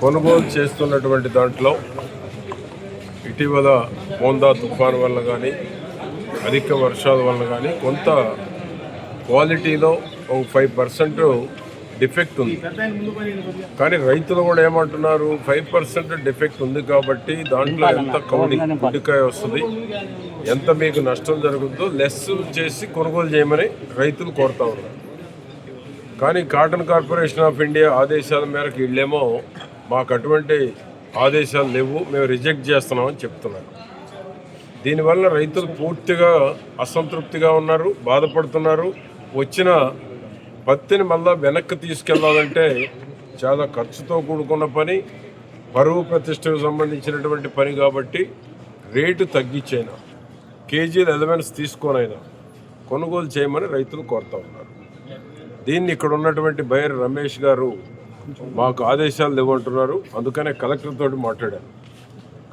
కొనుగోలు చేస్తున్నటువంటి దాంట్లో ఇటీవల మోందా తుఫాన్ వల్ల కానీ అధిక వర్షాల వల్ల కానీ కొంత క్వాలిటీలో ఒక ఫైవ్ పర్సెంట్ డిఫెక్ట్ ఉంది. కానీ రైతులు కూడా ఏమంటున్నారు ఫైవ్ పర్సెంట్ డిఫెక్ట్ ఉంది కాబట్టి దాంట్లో ఎంత కౌడి గుడ్డికాయ వస్తుంది ఎంత మీకు నష్టం జరుగుతుందో లెస్ చేసి కొనుగోలు చేయమని రైతులు కోరుతా ఉన్నారు. కానీ కాటన్ కార్పొరేషన్ ఆఫ్ ఇండియా ఆదేశాల మేరకు వీళ్ళేమో మాకు అటువంటి ఆదేశాలు లేవు. మేము రిజెక్ట్ చేస్తున్నామని చెప్తున్నారు. దీనివల్ల రైతులు పూర్తిగా అసంతృప్తిగా ఉన్నారు బాధపడుతున్నారు. వచ్చిన పత్తిని మళ్ళా వెనక్కి తీసుకెళ్ళాలంటే చాలా ఖర్చుతో కూడుకున్న పని పరువు ప్రతిష్టకు సంబంధించినటువంటి పని కాబట్టి రేటు తగ్గించైనా కేజీలు ఎలవెన్స్ తీసుకోనైనా కొనుగోలు చేయమని రైతులు కోరుతా ఉన్నారు. దీన్ని ఇక్కడ ఉన్నటువంటి బైర్ రమేష్ గారు మాకు ఆదేశాలు లేవంటున్నారు. అందుకనే కలెక్టర్ తోటి మాట్లాడారు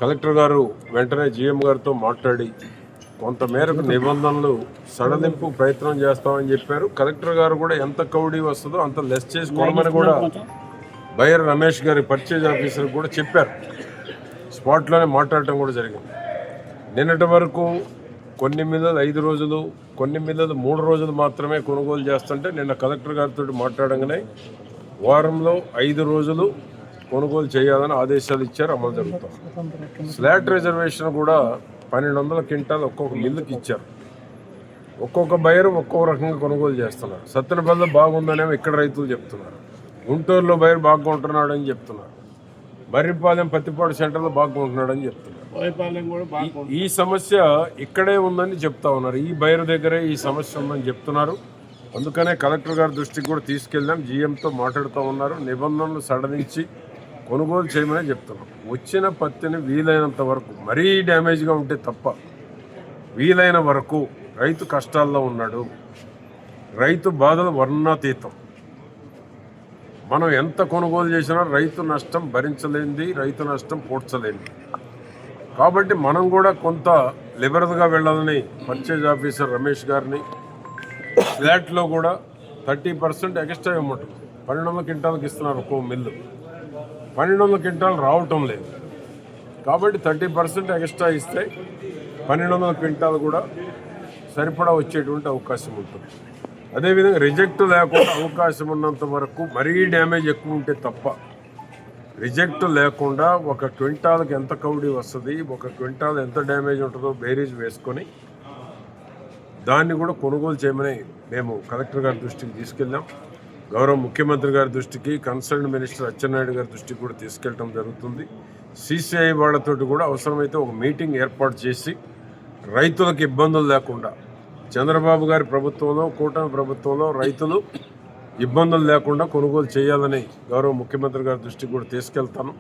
కలెక్టర్ గారు వెంటనే జీఎం గారితో మాట్లాడి కొంత మేరకు నిబంధనలు సడలింపు ప్రయత్నం చేస్తామని చెప్పారు. కలెక్టర్ గారు కూడా ఎంత కౌడీ వస్తుందో అంత లెస్ చేసుకోవడమని కూడా బైర్ రమేష్ గారి పర్చేజ్ ఆఫీసర్ కూడా చెప్పారు. స్పాట్లోనే మాట్లాడటం కూడా జరిగింది. నిన్నటి వరకు కొన్ని మిల్లలు ఐదు రోజులు కొన్ని మిల్లలు మూడు రోజులు మాత్రమే కొనుగోలు చేస్తుంటే నిన్న కలెక్టర్ గారితో మాట్లాడంగానే వారంలో ఐదు రోజులు కొనుగోలు చేయాలని ఆదేశాలు ఇచ్చారు అమలు జరుగుతాం స్లాట్ రిజర్వేషన్ కూడా పన్నెండు వందల క్వింటాల్ ఒక్కొక్క మిల్లుకి ఇచ్చారు. ఒక్కొక్క బయరు ఒక్కొక్క రకంగా కొనుగోలు చేస్తున్నారు. సత్తెనపల్లి బాగుందనేమో ఇక్కడ రైతులు చెప్తున్నారు. గుంటూరులో బయరు బాగుంటున్నాడు అని చెప్తున్నారు. మర్రిపాలెం పత్తిపాడు సెంటర్లో బాగుంటున్నాడు అని చెప్తున్నారు. ఈ సమస్య ఇక్కడే ఉందని చెప్తా ఉన్నారు. ఈ బైరు దగ్గరే ఈ సమస్య ఉందని చెప్తున్నారు. అందుకనే కలెక్టర్ గారి దృష్టికి కూడా తీసుకెళ్ళాం. జీఎంతో మాట్లాడుతూ ఉన్నారు. నిబంధనలు సడలించి కొనుగోలు చేయమని చెప్తున్నాం. వచ్చిన పత్తిని వీలైనంత వరకు మరీ డ్యామేజ్గా ఉంటే తప్ప వీలైన వరకు రైతు కష్టాల్లో ఉన్నాడు. రైతు బాధలు వర్ణాతీతం. మనం ఎంత కొనుగోలు చేసినా రైతు నష్టం భరించలేనిది రైతు నష్టం పూడ్చలేనిది. కాబట్టి మనం కూడా కొంత లిబరల్గా వెళ్ళాలని పర్చేజ్ ఆఫీసర్ రమేష్ గారిని ఫ్లాట్లో కూడా థర్టీ పర్సెంట్ ఎక్స్ట్రా ఇవ్వమంటుంది పన్నెండు వందల క్వింటాల్కి ఇస్తున్నారు ఒక్కో మిల్లు. పన్నెండు వందల క్వింటాల్ రావటం లేదు. కాబట్టి థర్టీ పర్సెంట్ ఎక్స్ట్రా ఇస్తే పన్నెండు వందల క్వింటాలు కూడా సరిపడా వచ్చేటువంటి అవకాశం ఉంటుంది. అదేవిధంగా రిజెక్ట్ లేకుండా అవకాశం ఉన్నంత వరకు మరీ డ్యామేజ్ ఎక్కువ ఉంటే తప్ప రిజెక్ట్ లేకుండా ఒక క్వింటాల్కి ఎంత కౌడీ వస్తుంది ఒక క్వింటాల్ ఎంత డ్యామేజ్ ఉంటుందో బేరీజ్ వేసుకొని దాన్ని కూడా కొనుగోలు చేయమని మేము కలెక్టర్ గారి దృష్టికి తీసుకెళ్ళాం. గౌరవ ముఖ్యమంత్రి గారి దృష్టికి కన్సర్న్ మినిస్టర్ అచ్చెన్నాయుడు గారి దృష్టికి కూడా తీసుకెళ్ళటం జరుగుతుంది. సిసిఐ వాళ్ళతోటి కూడా అవసరమైతే ఒక మీటింగ్ ఏర్పాటు చేసి రైతులకు ఇబ్బందులు లేకుండా చంద్రబాబు గారి ప్రభుత్వంలో కూటమి ప్రభుత్వంలో రైతులు ఇబ్బందులు లేకుండా కొనుగోలు చేయాలని గౌరవ ముఖ్యమంత్రి గారి దృష్టికి కూడా తీసుకెళ్తాను.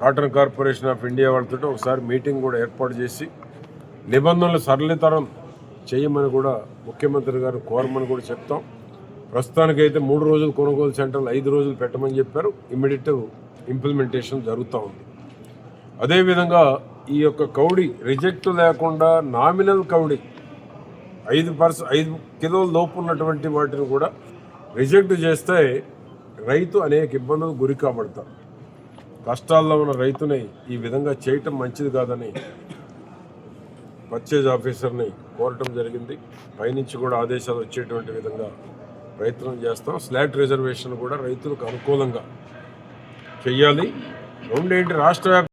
కాటన్ కార్పొరేషన్ ఆఫ్ ఇండియా వాళ్ళతో ఒకసారి మీటింగ్ కూడా ఏర్పాటు చేసి నిబంధనలు సరళీతరం చేయమని కూడా ముఖ్యమంత్రి గారు కోరమని కూడా చెప్తాం. ప్రస్తుతానికైతే మూడు రోజులు కొనుగోలు సెంటర్లు ఐదు రోజులు పెట్టమని చెప్పారు. ఇమ్మీడియట్ ఇంప్లిమెంటేషన్ జరుగుతూ ఉంది. అదేవిధంగా ఈ యొక్క కౌడి రిజెక్ట్ లేకుండా నామినల్ కౌడి ఐదు పర్స ఐదు కిలోల లోపు ఉన్నటువంటి వాటిని కూడా రిజెక్ట్ చేస్తే రైతు అనేక ఇబ్బందులు గురి కాబడతారు. కష్టాల్లో ఉన్న రైతుని ఈ విధంగా చేయటం మంచిది కాదని పర్చేజ్ ఆఫీసర్ని కోరటం జరిగింది. పైనుంచి కూడా ఆదేశాలు వచ్చేటువంటి విధంగా ప్రయత్నం చేస్తాం. స్లాట్ రిజర్వేషన్ కూడా రైతులకు అనుకూలంగా చెయ్యాలి రెండేంటి రాష్ట్ర